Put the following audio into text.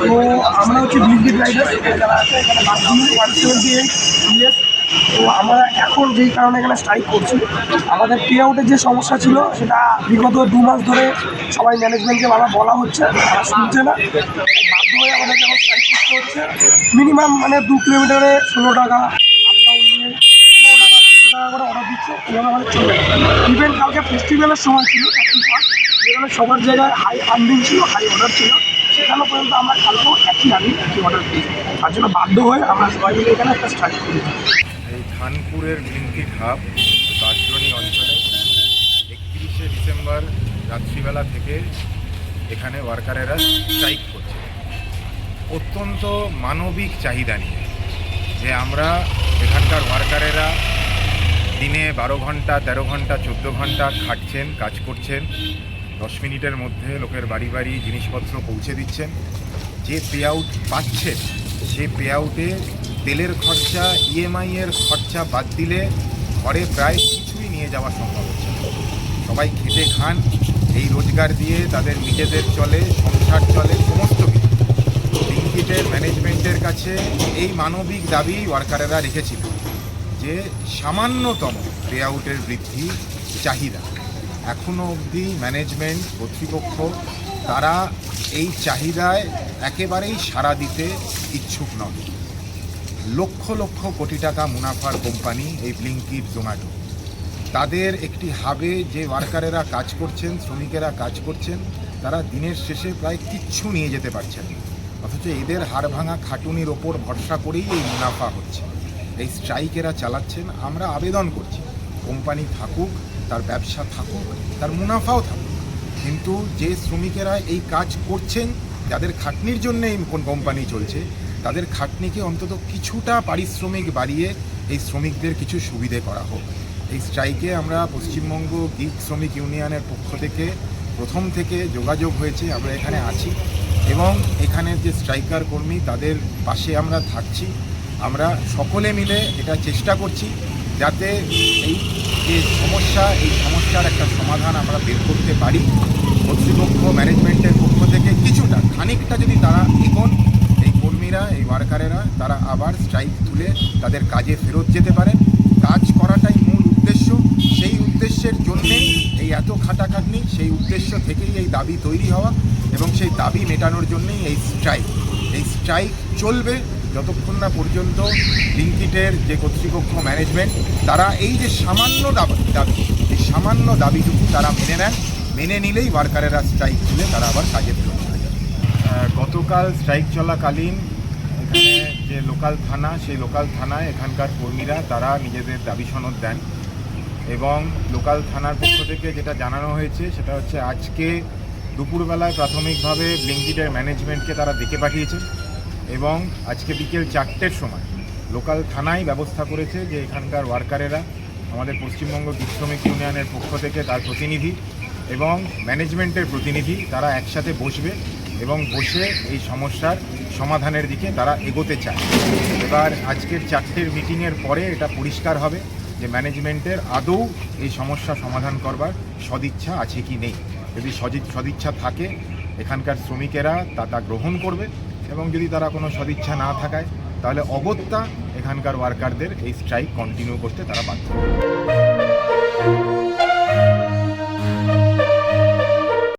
তো আমরা হচ্ছে ব্লিঙ্কিট রাইডার যারা আছে এখানে তো আমরা এখন যেই কারণে এখানে স্ট্রাইক করছি, আমাদের পে আউটের যে সমস্যা ছিল, সেটা বিগত দু মাস ধরে সবাই ম্যানেজমেন্টকে বাবা বলা হচ্ছে, তারা শুনছে না। বাধ্য হয়ে আমাদের এখন স্ট্রাইক করতে হচ্ছে। মিনিমাম মানে দু কিলোমিটারে ষোলো টাকা আপ ডাউন টাকা চোদ্দ টাকা করে অর্ডার দিচ্ছে আমাদের চলবে। ইভেন কালকে ফেস্টিভ্যালের সময় ছিল যেখানে সবার জায়গায় হাই আর্নিং ছিল হাই অর্ডার ছিল। সেখানে পর্যন্ত আমরা কালকেও একই আর্নিং একই অর্ডার দিয়েছি তার জন্য বাধ্য হয়ে আমরা সবাই মিলে এখানে একটা স্ট্রাইক করি। এই খানপুরের ব্লিঙ্কিট হাব বাসরণী অঞ্চলে। একত্রিশে ডিসেম্বর রাত্রিবেলা থেকে এখানে ওয়ার্কারেরা স্ট্রাইক করছে। অত্যন্ত মানবিক চাহিদা নিয়ে যে আমরা এখানকার ওয়ার্কারেরা দিনে বারো ঘণ্টা, তেরো ঘণ্টা, চোদ্দ ঘণ্টা খাটছেন, কাজ করছেন। দশ মিনিটের মধ্যে লোকের বাড়ি বাড়ি জিনিসপত্র পৌঁছে দিচ্ছেন। যে পে আউট পাচ্ছেন সে পে আউটে তেলের খরচা ইএমআই এর খরচা বাদ দিলে ঘরে প্রায় কিছুই নিয়ে যাওয়া সম্ভব হচ্ছে। সবাই খেতে খান, এই রোজগার দিয়ে তাদের নিজেদের চলে, সংসার চলে, সমস্ত কিছু। ম্যানেজমেন্টের কাছে এই মানবিক দাবি ওয়ার্কারেরা রেখেছিল যে সামান্যতম পে আউটের বৃদ্ধি চাহিদা। এখনও অবধি ম্যানেজমেন্ট কর্তৃপক্ষ, তারা এই চাহিদায় একেবারেই সাড়া দিতে ইচ্ছুক নয় লক্ষ লক্ষ কোটি টাকা মুনাফার কোম্পানি এই ব্লিঙ্কিট জোম্যাটো তাদের একটি হাবে যে ওয়ার্কারেরা কাজ করছেন, শ্রমিকেরা কাজ করছেন, তারা দিনের শেষে প্রায় কিচ্ছু নিয়ে যেতে পারছেন। অথচ এদের হাড় ভাঙা খাটুনির ওপর ভরসা করেই এই মুনাফা হচ্ছে। এই স্ট্রাইকেরা চালাচ্ছেন, আমরা আবেদন করছি। কোম্পানি থাকুক তার ব্যবসা থাকুক, তার মুনাফাও থাকুক। কিন্তু যে শ্রমিকেরা এই কাজ করছেন, যাদের খাটনির জন্য এই কোন কোম্পানি চলছে, তাদের খাটনিকে অন্তত কিছুটা পারিশ্রমিক বাড়িয়ে এই শ্রমিকদের কিছু সুবিধে করা হোক। এই স্ট্রাইকে আমরা পশ্চিমবঙ্গ গিগ শ্রমিক ইউনিয়নের পক্ষ থেকে, প্রথম থেকে যোগাযোগ হয়েছে, আমরা এখানে আছি। এবং এখানের যে স্ট্রাইকার কর্মী, তাদের পাশে আমরা থাকছি। আমরা সকলে মিলে এটা চেষ্টা করছি। যাতে এই যে সমস্যা, এই সমস্যার একটা সমাধান আমরা বের করতে পারি। কর্তৃপক্ষ, ম্যানেজমেন্টের পক্ষ থেকে কিছুটা, খানিকটা যদি তারা এগোন এই কর্মীরা, এই ওয়ার্কারেরা, তারা আবার স্ট্রাইক তুলে তাদের কাজে ফেরত যেতে পারে কাজ করাটাই মূল উদ্দেশ্য। সেই উদ্দেশ্যের জন্যেই এই এত খাটাখাটনি, সেই উদ্দেশ্য থেকেই এই দাবি তৈরি হওয়া এবং সেই দাবি মেটানোর জন্যেই এই স্ট্রাইক। এই স্ট্রাইক চলবে। যতক্ষণ না পর্যন্ত লিঙ্কিটের যে কর্তৃপক্ষ ম্যানেজমেন্ট তারা এই যে সামান্য দাবি দাবি, এই সামান্য দাবিটুকু তারা মেনে নেন, মেনে নিলেই ওয়ার্কারেরা স্ট্রাইক তুলে তারা আবার কাজে ফেরত গতকাল স্ট্রাইক চলাকালীন এখানে যে লোকাল থানা, সেই লোকাল থানায় এখানকার কর্মীরা তারা নিজেদের দাবি সনদ দেন এবং লোকাল থানার পক্ষ থেকে যেটা জানানো হয়েছে, সেটা হচ্ছে আজকে দুপুরবেলায় প্রাথমিকভাবে ব্লিঙ্কিটের ম্যানেজমেন্টকে তারা ডেকে পাঠিয়েছেন এবং আজকে বিকেল চারটের সময় লোকাল থানায় ব্যবস্থা করেছে যে এখানকার ওয়ার্কারেরা, আমাদের পশ্চিমবঙ্গ গীত শ্রমিক ইউনিয়নের পক্ষ থেকে তার প্রতিনিধি এবং ম্যানেজমেন্টের প্রতিনিধি, তারা একসাথে বসবে এবং বসে এই সমস্যার সমাধানের দিকে তারা এগোতে চায়। এবার আজকের চারটের মিটিংয়ের পরে এটা পরিষ্কার হবে যে ম্যানেজমেন্টের আদৌ এই সমস্যা সমাধান করবার সদিচ্ছা আছে কি নেই। যদি সদি- সদিচ্ছা থাকে, এখানকার শ্রমিকেরা তা তা গ্রহণ করবে এবং যদি তারা কোনো সদিচ্ছা না থাকায়, তাহলে অগত্যা এখানকার ওয়ার্কারদের এই স্ট্রাইক কন্টিনিউ করতে তারা বাধ্য।